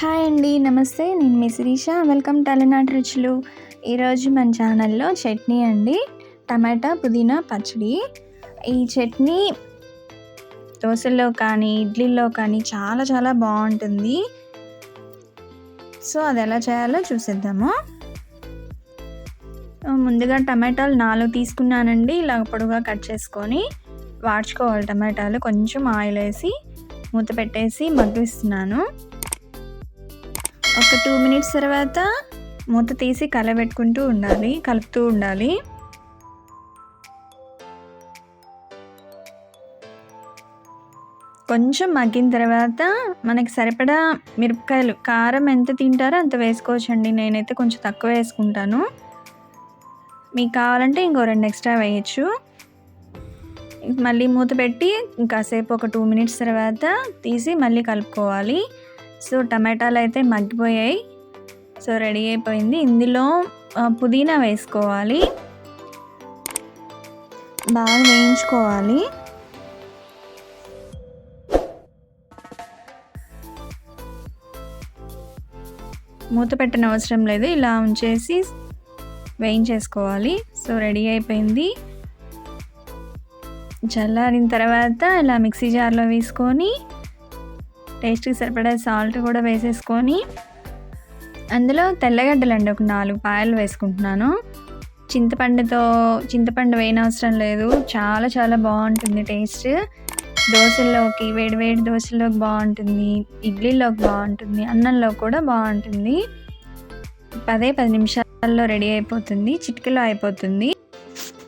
Hi అండి నమస్తే. నేను మీ శిరీష. వెల్కమ్ టాలెనాట్ రుచులు. ఈరోజు మన ఛానల్లో చట్నీ అండి. టమాటా పుదీనా పచ్చడి. ఈ చట్నీ దోశల్లో కానీ ఇడ్లీలో కానీ చాలా చాలా బాగుంటుంది. సో అది ఎలా చేయాలో చూసేద్దాము. ముందుగా టమాటాలు నాలుగు తీసుకున్నానండి. ఇలా పొడుగా కట్ చేసుకొని వాడ్చుకోవాలి. టమాటాలు కొంచెం ఆయిల్ వేసి మూత పెట్టేసి మగ్గిస్తున్నాను. ఒక టూ మినిట్స్ తర్వాత మూత తీసి కలబెట్టుకుంటూ ఉండాలి కలుపుతూ ఉండాలి. కొంచెం మగ్గిన తర్వాత మనకి సరిపడా మిరపకాయలు కారం ఎంత తింటారో అంత వేసుకోవచ్చండి. నేనైతే కొంచెం తక్కువ వేసుకుంటాను. మీకు కావాలంటే ఇంకో రెండు ఎక్స్ట్రా వేయచ్చు. మళ్ళీ మూత పెట్టి ఇంకాసేపు ఒక టూ మినిట్స్ తర్వాత తీసి మళ్ళీ కలుపుకోవాలి. సో టమాటాలు అయితే మగ్గిపోయాయి. సో రెడీ అయిపోయింది. ఇందులో పుదీనా వేసుకోవాలి. బాగా వేయించుకోవాలి. మూత పెట్టిన అవసరం లేదు. ఇలా ఉంచేసి వేయించేసుకోవాలి. సో రెడీ అయిపోయింది. చల్లారిన తర్వాత ఇలా మిక్సీ జార్లో వేసుకొని టేస్ట్కి సరిపడా సాల్ట్ కూడా వేసేసుకొని అందులో తెల్లగడ్డలు అండి ఒక నాలుగు పాయలు వేసుకుంటున్నాను. చింతపండుతో చింతపండు వేయనవసరం లేదు. చాలా చాలా బాగుంటుంది టేస్ట్. దోశల్లోకి వేడి వేడి దోశల్లోకి బాగుంటుంది. ఇడ్లీలోకి బాగుంటుంది. అన్నంలో కూడా బాగుంటుంది. పదే పది నిమిషాల్లో రెడీ అయిపోతుంది. చిటికలో అయిపోతుంది.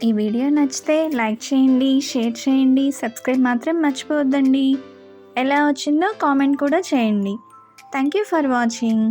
ఈ వీడియో నచ్చితే లైక్ చేయండి షేర్ చేయండి. సబ్స్క్రైబ్ మాత్రం మర్చిపోవద్దండి. ఎలా వచ్చిందో కామెంట్ కూడా చేయండి. Thank you for watching